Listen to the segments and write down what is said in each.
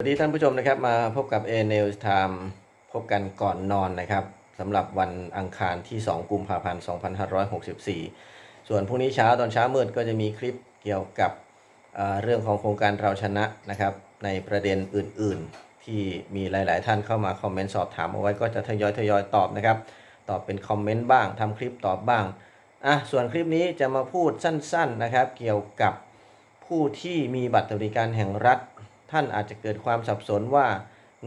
สวัสดีท่านผู้ชมนะครับมาพบกับ A News Time พบกันก่อนนอนนะครับสำหรับวันอังคารที่ 2 กุมภาพันธ์ 2564 ส่วนพรุ่งนี้เช้าตอนเช้ามืดก็จะมีคลิปเกี่ยวกับเเรื่องของโครงการเราชนะนะครับ ในประเด็นอื่นๆ ที่มีหลาย ๆ ท่านเข้ามาคอมเมนต์สอบถามเอาไว้ก็จะทยอยทยอยตอบนะครับ ตอบเป็นคอมเมนต์บ้างทำคลิปตอบบ้างอะส่วนคลิปนี้จะมาพูดสั้น ๆ นะครับ เกี่ยวกับผู้ที่มีบัตรสวัสดิการแห่งรัฐ ท่านอาจจะเกิดความสับสนว่า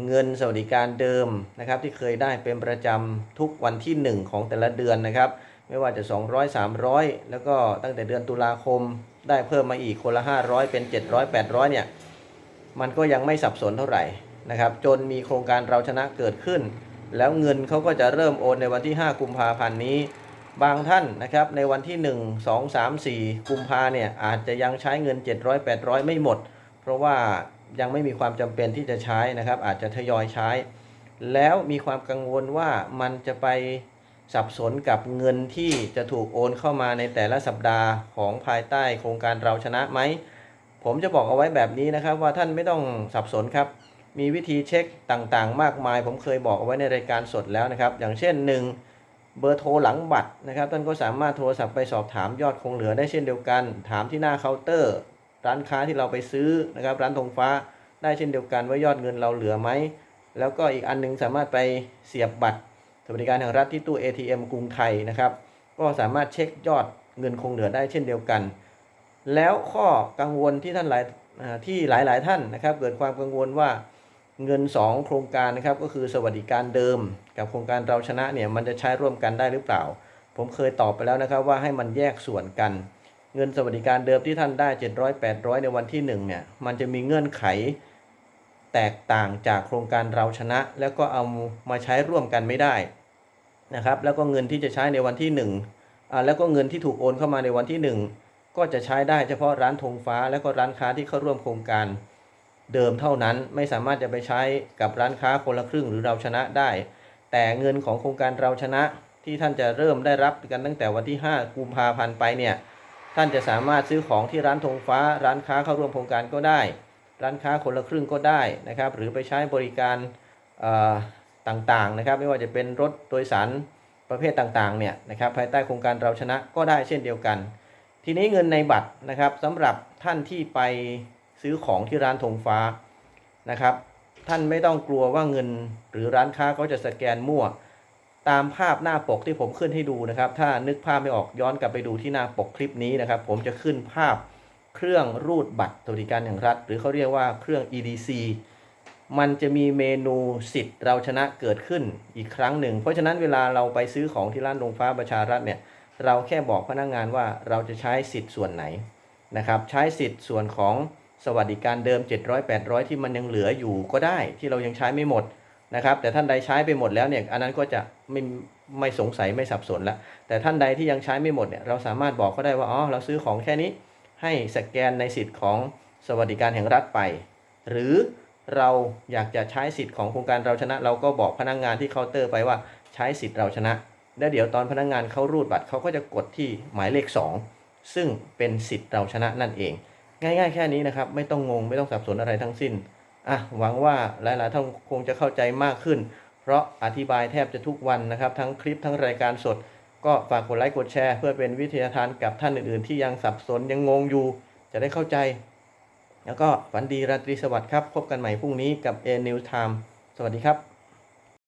เงินสวัสดิการเดิมนะครับที่เคยได้เป็นประจำทุกวันที่ 1 ของแต่ละเดือนนะครับ ไม่ว่าจะ 200 300 แล้วก็ตั้งแต่เดือนตุลาคมได้เพิ่มมาอีกคนละ 500 เป็น 700 800 เนี่ย มันก็ยังไม่สับสนเท่าไหร่นะครับ จนมีโครงการเราชนะเกิดขึ้น แล้วเงินเขาก็จะเริ่มโอนในวันที่ 5 กุมภาพันธ์นี้ บางท่านนะครับในวันที่ 1 2 3 4 กุมภาเนี่ยอาจจะยังใช้เงิน 700 800 ไม่หมด เพราะว่า ยังไม่มีความจำเป็นที่จะใช้นะครับ อาจจะทยอยใช้ แล้วมีความกังวลว่ามันจะไปสับสนกับเงินที่จะถูกโอนเข้ามาในแต่ละสัปดาห์ของภายใต้โครงการเราชนะไหม ผมจะบอกเอาไว้แบบนี้นะครับ ว่าท่านไม่ต้องสับสนครับ มีวิธีเช็คต่างๆ มากมาย ผมเคยบอกเอาไว้ในรายการสดแล้วนะครับ อย่างเช่น 1 เบอร์โทรหลังบัตรนะครับ ท่านก็สามารถโทรศัพท์ไปสอบถามยอดคงเหลือได้เช่นเดียวกัน ถามที่หน้าเคาน์เตอร์ ร้านค้าที่เราไปซื้อนะครับร้านธงฟ้าได้เช่นเดียวกันว่ายอดเงินเราเหลือไหม แล้วก็อีกอันหนึงสามารถไปเสียบบัตรสวัสดิการแห่งรัฐที่ตู้ ATM กรุงไทยนะครับ ก็สามารถเช็คยอดเงินคงเหลือได้เช่นเดียวกัน แล้วข้อกังวลที่ท่านหลายที่หลายหลายๆ ท่านนะครับ เกิดความกังวลว่าเงิน 2 โครงการนะครับก็คือสวัสดิการเดิม กับโครงการเราชนะเนี่ยมันจะใช้ร่วมกันได้หรือเปล่า ผมเคยตอบไปแล้วนะครับว่าให้มันแยกส่วนกัน เงินสวัสดิการเดิมที่ท่านได้ 700 800 ในวันที่ 1 เนี่ย มันจะมีเงื่อนไขแตกต่างจากโครงการเราชนะ แล้วก็เอามาใช้ร่วมกันไม่ได้นะครับ แล้วก็เงินที่จะใช้ในวันที่1อ่าแล้วก็เงินที่ถูกโอนเข้ามาในวันที่ 1 ก็จะใช้ได้เฉพาะร้านธงฟ้า แล้วก็ร้านค้าที่เข้าร่วมโครงการเดิมเท่านั้นไม่สามารถจะไปใช้กับร้านค้าคนละครึ่งหรือเราชนะได้ แต่เงินของโครงการเราชนะที่ท่านจะเริ่มได้รับกันตั้งแต่วันที่ 5 กุมภาพันธ์ไปเนี่ย ท่านจะสามารถซื้อของที่ร้านธงฟ้า ร้านค้าเข้าร่วมโครงการก็ได้ ร้านค้าคนละครึ่งก็ได้นะครับ หรือไปใช้บริการต่างๆนะครับ ไม่ว่าจะเป็นรถโดยสารประเภทต่างๆเนี่ยนะครับ ภายใต้โครงการเราชนะก็ได้เช่นเดียวกัน ทีนี้เงินในบัตรนะครับสำหรับท่านที่ไปซื้อของที่ร้านธงฟ้านะครับ ท่านไม่ต้องกลัวว่าเงินหรือร้านค้าเขาจะสแกนมั่ว ตามภาพหน้าปกที่ผมขึ้นให้ดูนะครับ ถ้านึกภาพไม่ออกย้อนกลับไปดูที่หน้าปกคลิปนี้นะครับ ผมจะขึ้นภาพเครื่องรูดบัตรสวัสดิการแห่งรัฐ หรือเขาเรียกว่าเครื่อง EDC มันจะมีเมนูสิทธิ์เราชนะเกิดขึ้นอีกครั้งหนึ่ง เพราะฉะนั้นเวลาเราไปซื้อของที่ร้านโรงฟ้าประชารัฐเนี่ย เราแค่บอกพนักงานว่าเราจะใช้สิทธิ์ส่วนไหนนะครับ ใช้สิทธิ์ส่วนของสวัสดิการเดิม 700 800 ที่มันยังเหลืออยู่ก็ได้ที่เรายังใช้ไม่หมด นะครับ แต่ท่านใดใช้ไปหมดแล้วเนี่ยอันนั้นก็จะไม่ไม่สงสัยไม่สับสนละแต่ท่านใดที่ยังใช้ไม่หมดเนี่ยเราสามารถบอกเขาได้ว่าอ๋อเราซื้อของแค่นี้ให้สแกนในสิทธิ์ของสวัสดิการแห่งรัฐไป หรือเราอยากจะใช้สิทธิ์ของโครงการเราชนะ เราก็บอกพนักงานที่เคาน์เตอร์ไปว่าใช้สิทธิ์เราชนะ แล้วเดี๋ยวตอนพนักงานเขารูดบัตรเขาก็จะกดที่หมายเลข 2 ซึ่งเป็นสิทธิ์เราชนะนั่นเอง ง่าย ๆ แค่นี้นะครับ ไม่ต้องงงไม่ต้องสับสนอะไรทั้งสิ้น อะหวังว่าหลาย ๆ ท่านคงจะเข้าใจมากขึ้น เพราะอธิบายแทบจะทุกวันนะครับ ทั้งคลิปทั้งรายการสด ก็ฝากกดไลค์กดแชร์ เพื่อเป็นวิทยาทานกับท่านอื่น ๆ ที่ยังสับสนยังงงอยู่ จะได้เข้าใจ แล้วก็ฝันดีราตรีสวัสดิ์ครับ พบกันใหม่พรุ่งนี้กับ A News Time สวัสดีครับ